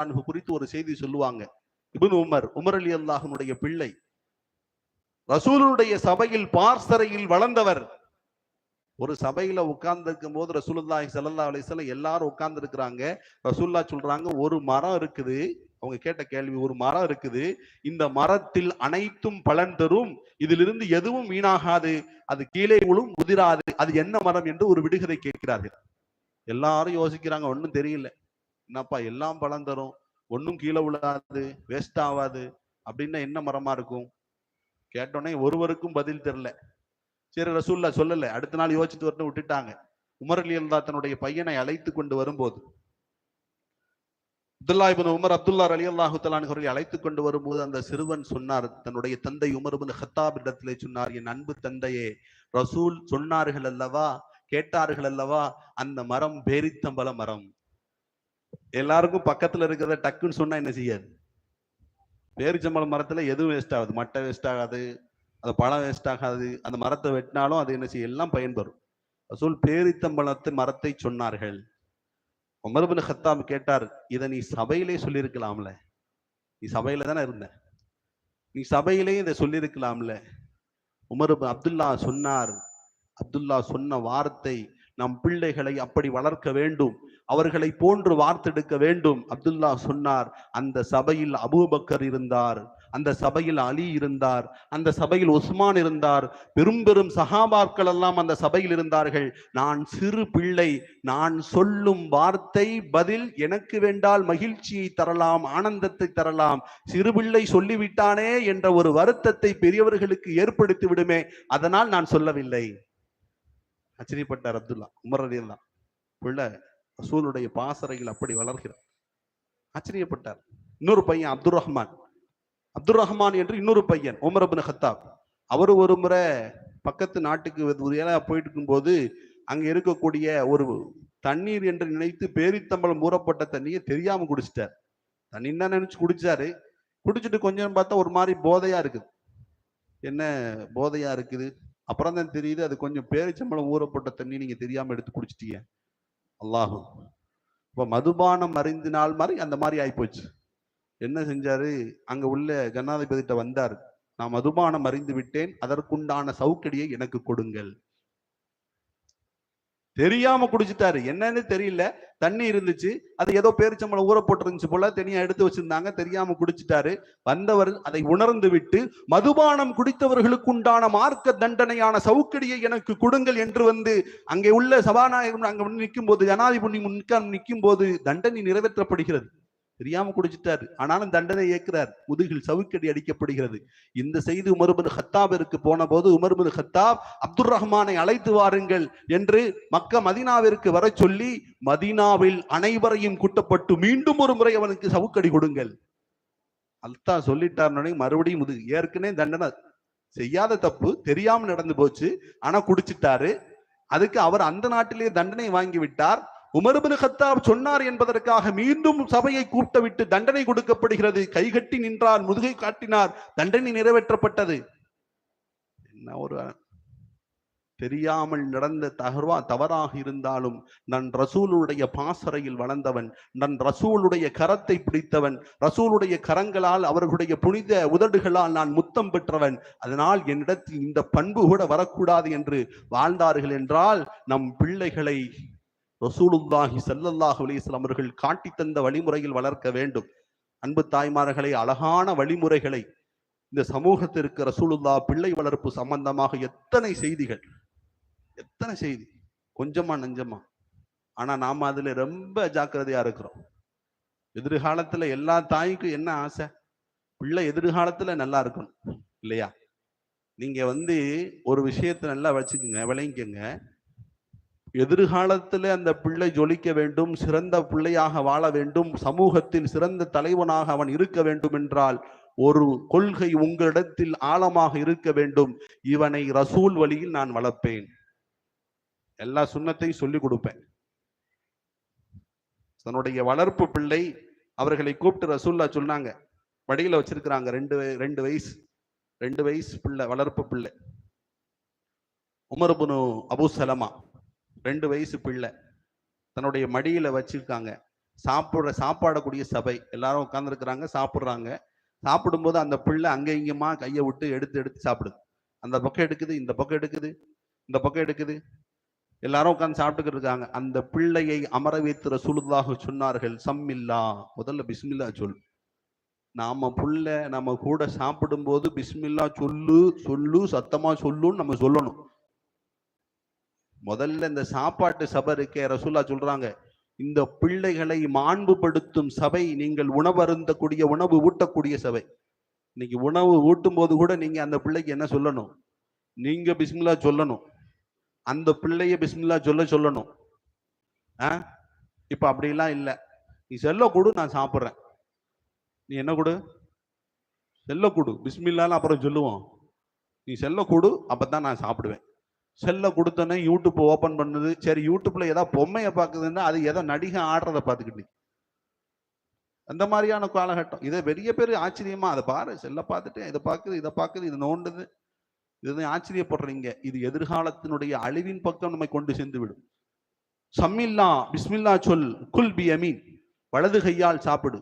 அன்பு குறித்து ஒரு செய்தி சொல்லுவாங்க. இப்னு உமர் உமர் அலி அல்லாஹனுடைய பிள்ளை. ரசூலுடைய சபையில் பார்சறையில் வளர்ந்தவர். ஒரு சபையில உட்கார்ந்துருக்கும் போது ரசூலுல்லாஹி சல்லா அலிஸ்ல எல்லாரும் உட்கார்ந்து இருக்கிறாங்க ரசூல்லா சொல்றாங்க ஒரு மரம் இருக்குது. அவங்க கேட்ட கேள்வி ஒரு மரம் இருக்குது. இந்த மரத்தில் அனைத்தும் பலன் தரும். இதிலிருந்து எதுவும் வீணாகாது. அது கீழே விழும் உதிராது. அது என்ன மரம்? என்று ஒரு விடுகதை கேட்கிறார்கள். எல்லாரும் யோசிக்கிறாங்க ஒன்றும் தெரியல. என்னப்பா எல்லாம் பழம் தரும். ஒண்ணும் கீழே விழாது வேஸ்ட் ஆகாது. அப்படின்னா என்ன மரமா இருக்கும்? கேட்டோன்னே ஒருவருக்கும் பதில் தெரில சரி ரசூல்லா சொல்லல. அடுத்த நாள் யோசிச்சுட்டு வரணும் விட்டுட்டாங்க. உமர் அலி அல்லா தன்னுடைய பையனை அழைத்து கொண்டு வரும்போது Abdullah ibn Umar Abdullah Ali அல்லாஹு அவர்களை அழைத்து கொண்டு வரும்போது அந்த சிறுவன் சொன்னார் தன்னுடைய தந்தை உமர் இபின் ஹத்தாப் இடத்திலே சொன்னார் என் அன்பு தந்தையே ரசூல் சொன்னார்கள் அல்லவா கேட்டார்கள் அல்லவா அந்த மரம் பேரித்தம்பல மரம். எல்லாருக்கும் பக்கத்துல இருக்கிறத டக்குன்னு சொன்னா என்ன செய்யாது? பேரிச்சம்பழம் மரத்துல எதுவும் வேஸ்ட் ஆகாது. மட்டை வேஸ்ட் ஆகாது. அந்த பழம் வேஸ்ட் ஆகாது. அந்த மரத்தை வெட்டினாலும் அது என்ன செய்ய எல்லாம் பயன்பெறும். ரசூல் பேரித்தம்பழத்து மரத்தை சொன்னார்கள். உமர்பின் ஹத்தாம் கேட்டார் இதை நீ சபையிலே சொல்லியிருக்கலாம்ல? நீ சபையில தானே இருந்த? நீ சபையிலே இதை சொல்லியிருக்கலாம்ல? உமர் அப்துல்லா சொன்னார். அப்துல்லா சொன்ன வார்த்தை நம் பிள்ளைகளை அப்படி வளர்க்க வேண்டும். அவர்களை போன்று வார்த்தெடுக்க வேண்டும். அப்துல்லா சொன்னார் அந்த சபையில் அபூபக்கர் இருந்தார் அந்த சபையில் அலி இருந்தார் அந்த சபையில் உஸ்மான் இருந்தார் பெரும் பெரும் சகாபாக்கள் எல்லாம் அந்த சபையில் இருந்தார்கள். நான் சிறு பிள்ளை நான் சொல்லும் வார்த்தை பதில் எனக்கு வேண்டால் மகிழ்ச்சியை தரலாம் ஆனந்தத்தை தரலாம். சிறு பிள்ளை சொல்லிவிட்டானே என்ற ஒரு வருத்தத்தை பெரியவர்களுக்கு ஏற்படுத்தி விடுமே அதனால் நான் சொல்லவில்லை. அச்சரியப்பட்டார் அப்துல்லா உமர் அலியல்லா உள்ள ரசூலுடைய பாசறையில் அப்படி வளர்கிறார். ஆச்சரியப்பட்டார். இன்னொரு பையன் அப்துல் ரஹ்மான். அப்துல் ரஹ்மான் என்று இன்னொரு பையன் உமர் அபின் ஹத்தாப் அவர் ஒரு முறை பக்கத்து நாட்டுக்கு ஒரு ஏழா போயிட்டு இருக்கும்போது அங்கே இருக்கக்கூடிய ஒரு தண்ணீர் என்று நினைத்து பேரித்தம்பளம் மூறப்பட்ட தண்ணியை தெரியாம குடிச்சிட்டார். தண்ணி தான் நினைச்சு குடிச்சாரு? குடிச்சிட்டு கொஞ்சம் பார்த்தா ஒரு மாதிரி போதையா இருக்குது. என்ன போதையா இருக்குது? அப்புறம் தான் தெரியுது அது கொஞ்சம் பேரிச்சம்பளம் ஊறப்பட்ட தண்ணி நீங்க தெரியாம எடுத்து குடிச்சிட்டீங்க. அல்லாஹு. இப்ப மதுபானம் அறிந்தினால் மாதிரி அந்த மாதிரி ஆயிப்போச்சு. என்ன செஞ்சாரு? அங்க உள்ள ஜனாதிபதிட்ட வந்தார். நான் மதுபானம் அறிந்து விட்டேன் அதற்குண்டான சவுக்கடியை எனக்கு கொடுங்கள். தெரியாம குடிச்சிட்டாரு. என்னன்னு தெரியல. தண்ணி இருந்துச்சு. அது ஏதோ பேரிச்சம்பளம் ஊற போட்டிருந்துச்சு போல. தனியா எடுத்து வச்சிருந்தாங்க. தெரியாம குடிச்சிட்டாரு. வந்தவர் அதை உணர்ந்து விட்டு மதுபானம் குடித்தவர்களுக்கு உண்டான மார்க்க தண்டனையான சவுக்கடியை எனக்கு கொடுங்கள் என்று வந்து அங்கே உள்ள சபாநாயகர் அங்க நிற்கும் போது ஜனாதிபதி முன்க நிற்கும் போது தண்டனை நிறைவேற்றப்படுகிறது. தெரியாம குடிச்சிட்டாரு. ஆனாலும் தண்டனை ஏற்கிறார். முதுகில் சவுக்கடி அடிக்கப்படுகிறது. இந்த செய்தி உமர்பின் ஹத்தாபிற்கு போன போது உமர்பின் ஹத்தாப் அப்துல் ரஹ்மானை அழைத்து வாருங்கள் என்று மக்க மதினாவிற்கு வர சொல்லி மதீனாவில் அனைவரையும் கூட்டப்பட்டு மீண்டும் ஒரு முறை அவனுக்கு சவுக்கடி கொடுங்கள். அல்தா சொல்லிட்டார் மறுபடியும் முதுகு ஏற்கனவே தண்டனை செய்யாத தப்பு தெரியாம நடந்து போச்சு. ஆனா குடிச்சிட்டாரு. அதுக்கு அவர் அந்த நாட்டிலேயே தண்டனை வாங்கி விட்டார். உமர்பின் ஹத்தாப் சொன்னார் என்பதற்காக மீண்டும் சபையை கூட்டவிட்டு தண்டனை கொடுக்கப்படுகிறது. கைகட்டி நின்றார் முதுகை காட்டினார். தண்டனை நிறைவேற்றப்பட்டது. என்ன ஒரு தெரியாமல் நடந்த தகர்வா தவறாக இருந்தாலும் நான் ரசூலுடைய பாசறையில் வளர்ந்தவன் நான் ரசூலுடைய கரத்தை பிடித்தவன் ரசூலுடைய கரங்களால் அவர்களுடைய புனித உதடுகளால் நான் முத்தம் பெற்றவன். அதனால் என்னிடத்தில் இந்த பண்பு கூட வரக்கூடாது என்று வாழ்ந்தார்கள் என்றால் நம் பிள்ளைகளை ரசூலுல்லாஹி செல்லல்லாஹ் அலைஹி அவர்கள் காட்டி தந்த வழிமுறையில் வளர்க்க வேண்டும். அன்பு தாய்மார்களை அழகான வழிமுறைகளை இந்த சமூகத்திற்கு ரசூலுல்லா பிள்ளை வளர்ப்பு சம்பந்தமாக எத்தனை செய்திகள் எத்தனை செய்தி? கொஞ்சமா நஞ்சமா? ஆனா நாம அதுல ரொம்ப ஜாக்கிரதையா இருக்கிறோம். எதிர்காலத்துல எல்லா தாய்க்கும் என்ன ஆசை? பிள்ளை எதிர்காலத்துல நல்லா இருக்கணும் இல்லையா? நீங்க வந்து ஒரு விஷயத்த நல்லா வச்சுக்கோங்க விளங்கிக்கங்க. எதிர்காலத்தில் அந்த பிள்ளை ஜொலிக்க வேண்டும் சிறந்த பிள்ளையாக வாழ வேண்டும் சமூகத்தின் சிறந்த தலைவனாக அவன் இருக்க வேண்டும் என்றால் ஒரு கொள்கை உங்களிடத்தில் ஆழமாக இருக்க வேண்டும். இவனை ரசூல் வழியில் நான் வளர்ப்பேன். எல்லா சுண்ணத்தையும் சொல்லிக் கொடுப்பேன். தன்னுடைய வளர்ப்பு பிள்ளை அவர்களை கூப்பிட்டு ரசூல்லா சொன்னாங்க. வடியில வச்சிருக்கிறாங்க ரெண்டு ரெண்டு வயசு ரெண்டு வயசு பிள்ளை வளர்ப்பு பிள்ளை. உமர்புனு அபு சலமா. ரெண்டு வயசு பிள்ளை. தன்னுடைய மடியில் வச்சிருக்காங்க. சாப்பிட்ற சாப்பாடக்கூடிய சபை. எல்லாரும் உட்காந்துருக்குறாங்க சாப்பிட்றாங்க. சாப்பிடும்போது அந்த பிள்ளை அங்கே இங்கேமா கையை விட்டு எடுத்து எடுத்து சாப்பிடுது. அந்த பக்கம் எடுக்குது இந்த பக்கம் எடுக்குது இந்த பக்கம் எடுக்குது. எல்லாரும் உட்காந்து சாப்பிட்டுக்கிட்டு இருக்காங்க. அந்த பிள்ளையை அமர வைத்து சுழுதாக சொன்னார்கள் சம்மில்லா. முதல்ல பிஸ்மில்லா சொல். நாம புள்ள நம்ம கூட சாப்பிடும்போது பிஸ்மில்லா சொல்லு சொல்லு சத்தமா சொல்லுன்னு நம்ம சொல்லணும். முதல்ல இந்த சாப்பாட்டு சபை இருக்கே ரசூல்லா சொல்றாங்க இந்த பிள்ளைகளை மாண்புபடுத்தும் சபை நீங்கள் உணவருந்தக்கூடிய உணவு ஊட்டக்கூடிய சபை. இன்னைக்கு உணவு ஊட்டும் போது கூட நீங்க அந்த பிள்ளைக்கு என்ன சொல்லணும்? நீங்க பிஸ்மில்லா சொல்லணும். அந்த பிள்ளைய பிஸ்மில்லா சொல்ல சொல்லணும். ஆ? இப்ப அப்படிலாம் இல்லை. நீ செல்ல கொடு நான் சாப்பிட்றேன். நீ என்ன கொடு? செல்ல கொடு. பிஸ்மில்லான்னு அப்புறம் சொல்லுவோம். நீ செல்ல கொடு அப்பதான் நான் சாப்பிடுவேன். செல்லை கொடுத்தோன்னே யூடியூப் ஓப்பன் பண்ணுது. சரி யூடியூப்ல ஏதாவது பொம்மையை பார்க்குதுன்னா அது ஏதோ நடிகை ஆடுறத பார்த்துக்கிட்டு அந்த மாதிரியான காலகட்டம். இதை பெரிய பேர் ஆச்சரியமா அதை பாரு செல்லை பார்த்துட்டு இதை பார்க்குது இதை பார்க்குது இது நோண்டுது. இதுதான் ஆச்சரியப்படுறீங்க. இது எதிர்காலத்தினுடைய அழிவின் பக்கம் நம்மை கொண்டு சென்று விடும் சம்மில்லா பிஸ்மில்லா சொல் குல் பி அமீன் வலது கையால் சாப்பிடு.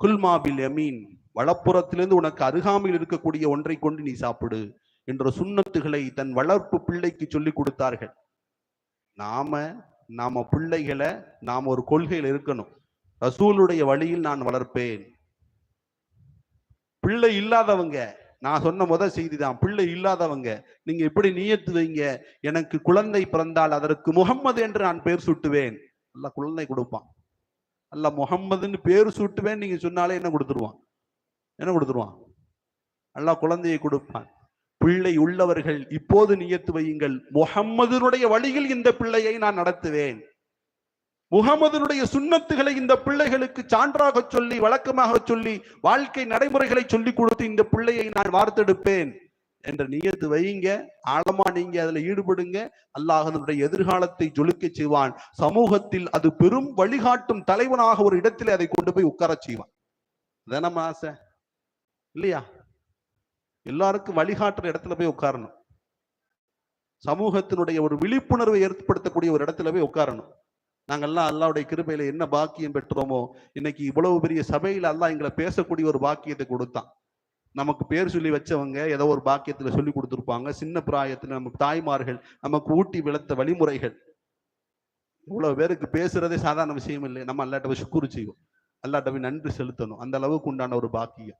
குல்மா பில் அமீன் வலப்புறத்திலிருந்து உனக்கு அருகாமையில் இருக்கக்கூடிய ஒன்றை கொண்டு நீ சாப்பிடு. என்ற சுண்ணத்துகளை தன் வளர்ப்பு பிள்ளைக்கு சொல்லி கொடுத்தார்கள். நாம நாம பிள்ளைகளை நாம் ஒரு கொள்கையில் இருக்கணும். ரசூலுடைய வழியில் நான் வளர்ப்பேன். பிள்ளை இல்லாதவங்க நான் சொன்ன முதல் செய்தி தான் பிள்ளை இல்லாதவங்க நீங்க இப்படி நியத்து வைங்க எனக்கு குழந்தை பிறந்தால் அதற்கு முகம்மது என்று நான் பேர் சுட்டுவேன். அல்ல குழந்தை கொடுப்பான். அல்ல முகம்மதுன்னு பேர் சுட்டுவேன் நீங்க சொன்னாலே என்ன கொடுத்துருவான்? என்ன கொடுத்துருவான்? நல்லா குழந்தையை கொடுப்பான். பிள்ளை உள்ளவர்கள் இப்போது நியத்து வையுங்கள். முகம்மதுனுடைய வழியில் இந்த பிள்ளையை நான் நடத்துவேன். முகமதுனுடைய சுண்ணத்துகளை இந்த பிள்ளைகளுக்கு சான்றாக சொல்லி வழக்கமாக சொல்லி வாழ்க்கை நடைமுறைகளை சொல்லி கொடுத்து இந்த பிள்ளையை நான் வார்த்தெடுப்பேன். என்ற நியத்து வையுங்க. ஆழமா நீங்க அதுல ஈடுபடுங்க. அல்லாஹ் அதனுடைய எதிர்காலத்தை ஜொலிக்க செய்வான். சமூகத்தில் அது பெரும் வழிகாட்டும் தலைவனாக ஒரு இடத்திலே அதை கொண்டு போய் உட்கார செய்வான். அதான் ஆசை? இல்லையா? எல்லாருக்கும் வழிகாட்டுற இடத்துல போய் உட்காரணும். சமூகத்தினுடைய ஒரு விழிப்புணர்வை ஏற்படுத்தக்கூடிய ஒரு இடத்துல போய் உட்காரணும். நாங்கள்லாம் அல்லாவுடைய கிருபையில என்ன பாக்கியம் பெற்றோமோ இன்னைக்கு இவ்வளவு பெரிய சபையில அல்லாஹ் எங்களை பேசக்கூடிய ஒரு பாக்கியத்தை கொடுத்தான். நமக்கு பேர் சொல்லி வச்சவங்க ஏதோ ஒரு பாக்கியத்துல சொல்லி கொடுத்துருப்பாங்க. சின்ன பிராயத்துல நம்ம தாய்மார்கள் நமக்கு ஊட்டி விளத்த வழிமுறைகள். இவ்வளவு பேருக்கு பேசுறதே சாதாரண விஷயம் இல்லை. நம்ம அல்லாட்ட போய் சுக்குறு செய்வோம். அல்லாட்ட போய் நன்றி செலுத்தணும். அந்த அளவுக்கு உண்டான ஒரு பாக்கியம்.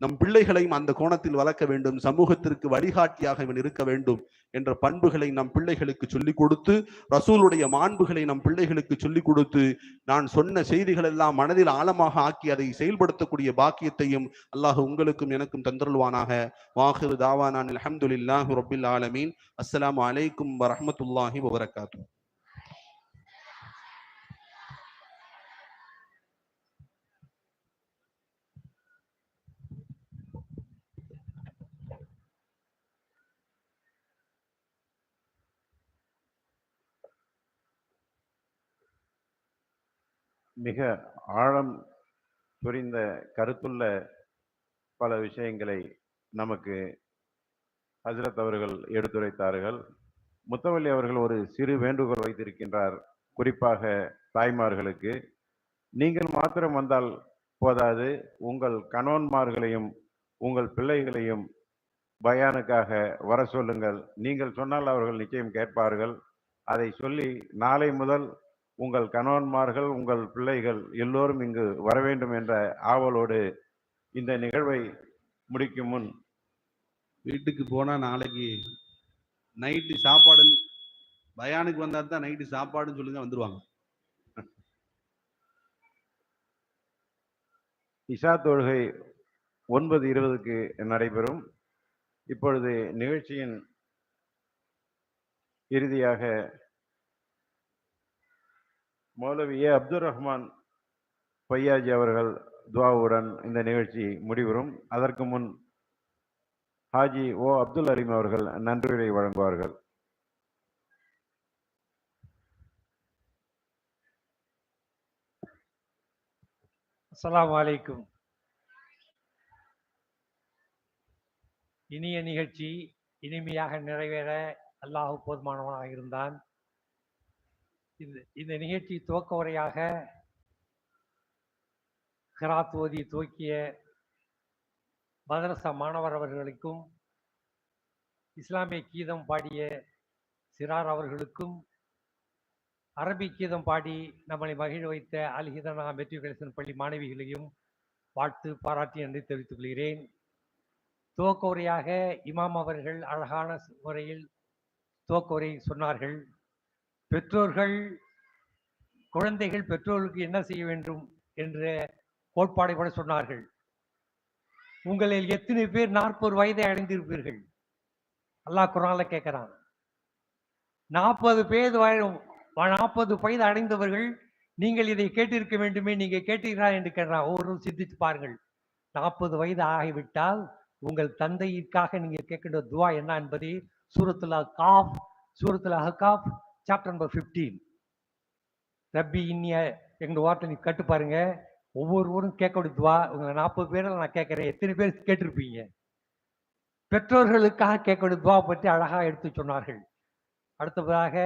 நம் பிள்ளைகளையும் அந்த கோணத்தில் வளர்க்க வேண்டும் சமூகத்திற்கு வழிகாட்டியாக இவன் இருக்க வேண்டும் என்ற பண்புகளை நம் பிள்ளைகளுக்கு சொல்லிக் கொடுத்து ரசூலுடைய மாண்புகளை நம் பிள்ளைகளுக்கு சொல்லிக் கொடுத்து நான் சொன்ன செய்திகள் எல்லாம் மனதில் ஆழமாக ஆக்கி அதை செயல்படுத்தக்கூடிய பாக்கியத்தையும் அல்லாஹ் உங்களுக்கும் எனக்கும் தந்தருள்வானாக. வாஹிரு தாவானான் அல்ஹம்துலில்லாஹி ரபில் ஆலமீன். அஸ்லாம் அலைக்கும் வரமத்துல்லாஹி வபரகாத்து மிக ஆழம் புரிந்த கருத்துள்ள பல விஷயங்களை நமக்கு ஹசரத் அவர்கள் எடுத்துரைத்தார்கள். முத்தவல்லி அவர்கள் ஒரு சிறு வேண்டுகோள் வைத்திருக்கின்றார் குறிப்பாக தாய்மார்களுக்கு. நீங்கள் மாத்திரம் வந்தால் போதாது உங்கள் கணவன்மார்களையும் உங்கள் பிள்ளைகளையும் பயானுக்காக வர சொல்லுங்கள். நீங்கள் சொன்னால் அவர்கள் நிச்சயம் கேட்பார்கள். அதை சொல்லி நாளை முதல் உங்கள் கணவன்மார்கள் உங்கள் பிள்ளைகள் எல்லோரும் இங்கு வர வேண்டும் என்ற ஆவலோடு இந்த நிகழ்வை முடிக்கும் முன் வீட்டுக்கு போனா நாளைக்கு நைட்டு சாப்பாடு பயானுக்கு வந்தா தான் நைட்டு சாப்பாடுன்னு சொல்லுங்க வந்துருவாங்க. இஷா தொழுகை ஒன்பது இருபதுக்கு நடைபெறும். இப்பொழுது நிகழ்ச்சியின் இறுதியாக மௌலவி ஏ அப்துல் ரஹ்மான் பையாஜி அவர்கள் துவாவுடன் இந்த நிகழ்ச்சி முடிவரும் அதற்கு முன் ஹாஜி ஓ அப்துல் அலீம் அவர்கள் நன்றிகளை வழங்குவார்கள். அஸ்லாம் வலைக்கும் இனிய நிகழ்ச்சி இனிமையாக நிறைவேற அல்லாஹ் போதுமானவனாக இருந்தான். இந்த இந்த நிகழ்ச்சி துவக்க உரையாக கிராத் ஓதி துவக்கிய மதரச மாணவர் அவர்களுக்கும் இஸ்லாமிய கீதம் பாடிய சிறார் அவர்களுக்கும் அரபி கீதம் பாடி நம்மளை மகிழ வைத்த அல்ஹிதனா மெட்ரிகுலேஷன் பள்ளி மாணவிகளையும் வாழ்த்து பாராட்டி நன்றி தெரிவித்துக் கொள்கிறேன். துவக்க உரையாக இமாம் அவர்கள் அழகான முறையில் துவக்க உரை சொன்னார்கள். பெற்றோர்கள் குழந்தைகள் பெற்றோர்களுக்கு என்ன செய்ய வேண்டும் என்ற கோட்பாடை கூட சொன்னார்கள். உங்களில் எத்தனை பேர் நாற்பது வயதை அடைந்திருப்பீர்கள்? அல்லாஹ் குரான்ல கேட்கிறான். நாற்பது பேர் நாற்பது வயது அடைந்தவர்கள் நீங்கள் இதை கேட்டிருக்க வேண்டுமே நீங்கள் கேட்டீர்களா என்று கேட்கிறான் ஒவ்வொருவரும் சிந்தித்து பாருங்கள். நாற்பது வயது ஆகிவிட்டால் உங்கள் தந்தையிற்காக நீங்கள் கேட்கின்ற துவா என்ன என்பதை சூரத்துல காஃப் சூரத்துல ஹகாஃப் சாப்டர் நம்பர் ஃபிஃப்டீன் ரப்பி இன்னிய எங்கள் வார்த்தை நீ கட்டு பாருங்க. ஒவ்வொருவரும் கேட்க துவா உங்களை நாற்பது பேரில் நான் கேட்குறேன். எத்தனை பேர் கேட்டிருப்பீங்க? பெற்றோர்களுக்காக கேட்க துவா பற்றி அழகாக எடுத்து சொன்னார்கள். அடுத்ததாக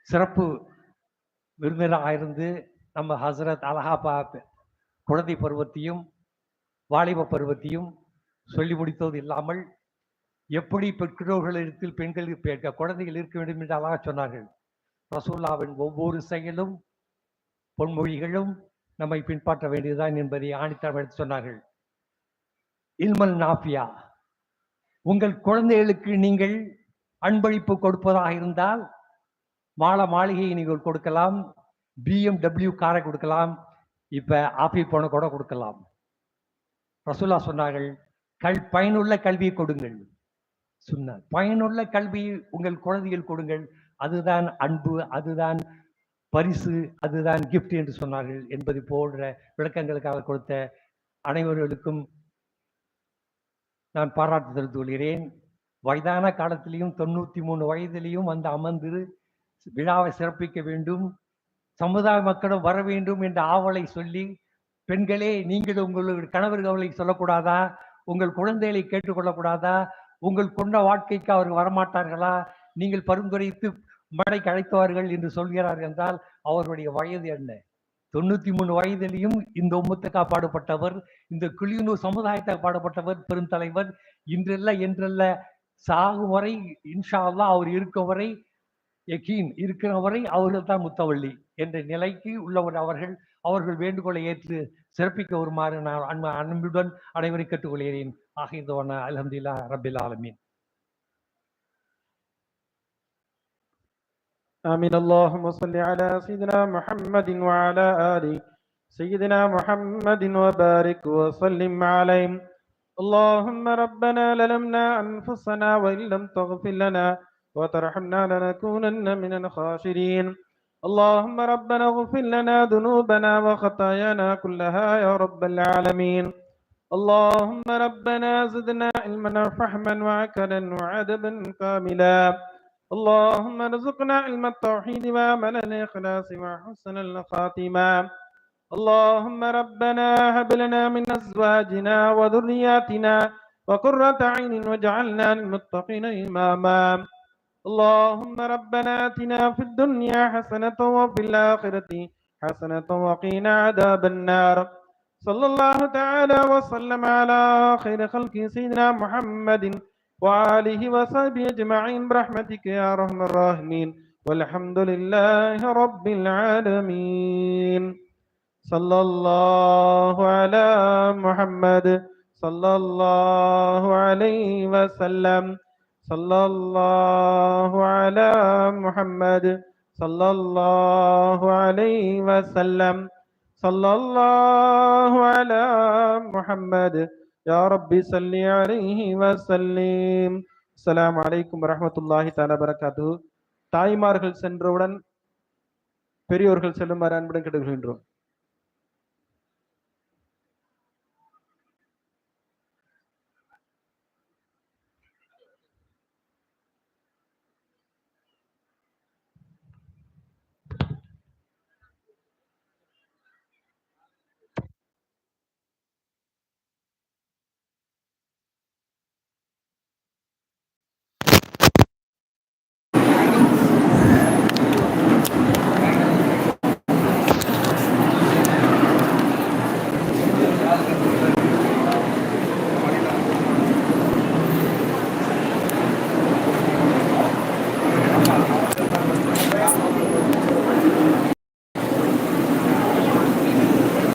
சிறப்பு விருந்தினராக இருந்து நம்ம ஹசரத் அழகா பா குழந்தை பருவத்தையும் வாலிப பருவத்தையும் சொல்லி முடித்தது இல்லாமல் எப்படி பெற்றோர்களிடத்தில் பெண்கள் பெ- குழந்தைகள் இருக்க வேண்டும் என்று அழகாக சொன்னார்கள். ரசூல்லாவின் ஒவ்வொரு செயலும் பொன்மொழிகளும் நம்மை பின்பற்ற வேண்டியதுதான் என்பதை ஆணித்தரம் எடுத்து சொன்னார்கள். இல்மல் நாஃபியா உங்கள் குழந்தைகளுக்கு நீங்கள் அன்பளிப்பு கொடுப்பதாக இருந்தால் மாலை மாளிகையை நீங்கள் கொடுக்கலாம் பிஎம்டபிள்யூ காரை கொடுக்கலாம் இப்போ ஆப்பிள் போன கூட கொடுக்கலாம். ரசூல்லா சொன்னார்கள் கல் பயனுள்ள கல்வியை கொடுங்கள். சொன்னார். பயனுள்ள கல்வியை உங்கள் குழந்தைகள் கொடுங்கள். அதுதான் அன்பு அதுதான் பரிசு அதுதான் கிஃப்ட் என்று சொன்னார்கள் என்பது போன்ற விளக்கங்களுக்காக கொடுத்த அனைவர்களுக்கும் நான் பாராட்டு தெரிவித்துக் கொள்கிறேன். வயதான காலத்திலையும் தொண்ணூத்தி மூணு வயதிலையும் வந்து அமர்ந்து விழாவை சிறப்பிக்க வேண்டும். சமுதாய மக்களும் வர வேண்டும் என்ற ஆவலை சொல்லி பெண்களே நீங்கள் உங்களுடைய கணவர்களை சொல்லக்கூடாதா? உங்கள் குழந்தைகளை கேட்டுக்கொள்ளக்கூடாதா உங்கள் கொண்ட வாழ்க்கைக்கு அவர்கள் வரமாட்டார்களா? நீங்கள் பரிந்துரைத்து மழைக்கு அழைத்தவார்கள் என்று சொல்கிறார்கள் என்றால் அவர்களுடைய வயது என்ன? தொண்ணூத்தி மூணு வயதிலையும் இந்த உம்மத்துக்கா பாடுபட்டவர் இந்த கிளியனூர் சமுதாயத்தை பாடுபட்டவர் பெருந்தலைவர். இன்றல்ல என்றல்ல சாகும் வரை இன்ஷா அவர் இருக்கும் வரை யகீன் இருக்கிற வரை அவர்கள் தான் முத்தவள்ளி என்ற நிலைக்கு உள்ளவர் அவர்கள். அவர்கள் வேண்டுகோளை ஏற்று சிறப்பிக்க வருமாறு நான் அன்பு அன்புடன் அனைவரை கேட்டுக்கொள்கிறேன். آخر وأنا الحمد لله رب العالمين. آمين. اللهم صل على سيدنا محمد وعلى آله سيدنا محمد وبارك وسلم عليه اللهم ربنا للمنا أنفسنا وإن لم تغفر لنا وترحمنا لنكونن من الخاسرين. اللهم ربنا اغفر لنا ذنوبنا وخطايانا كلها يا رب العالمين. اللهم ربنا زدنا علما وفهما وعكلا وعدبا كاملا. اللهم ارزقنا علم التوحيد وعمل الإخلاص وحسن الخاتمة. اللهم ربنا هب لنا من أزواجنا وذرياتنا وقرة عين واجعلنا للمتقين إماما. اللهم ربنا آتنا في الدنيا حسنة وفي الآخرة حسنة وقنا عذاب النار. صلى الله تعالى وسلم على خير خلق سيدنا محمد وآله وصحبه أجمعين برحمتك يا أرحم الراحمين. والحمد لله رب العالمين. صلى الله على محمد. صلى الله عليه وسلم. صلى الله على محمد. صلى الله عليه وسلم. صلى الله على محمد يا رب صل عليه وسلم السلام عليكم ورحمة الله تعالى وبركاته தாய்மார்கள் சென்றவுடன் பெரியோர்கள் செல்லுமாறு அன்புடன் கேட்டுக்கொள்கின்றோம்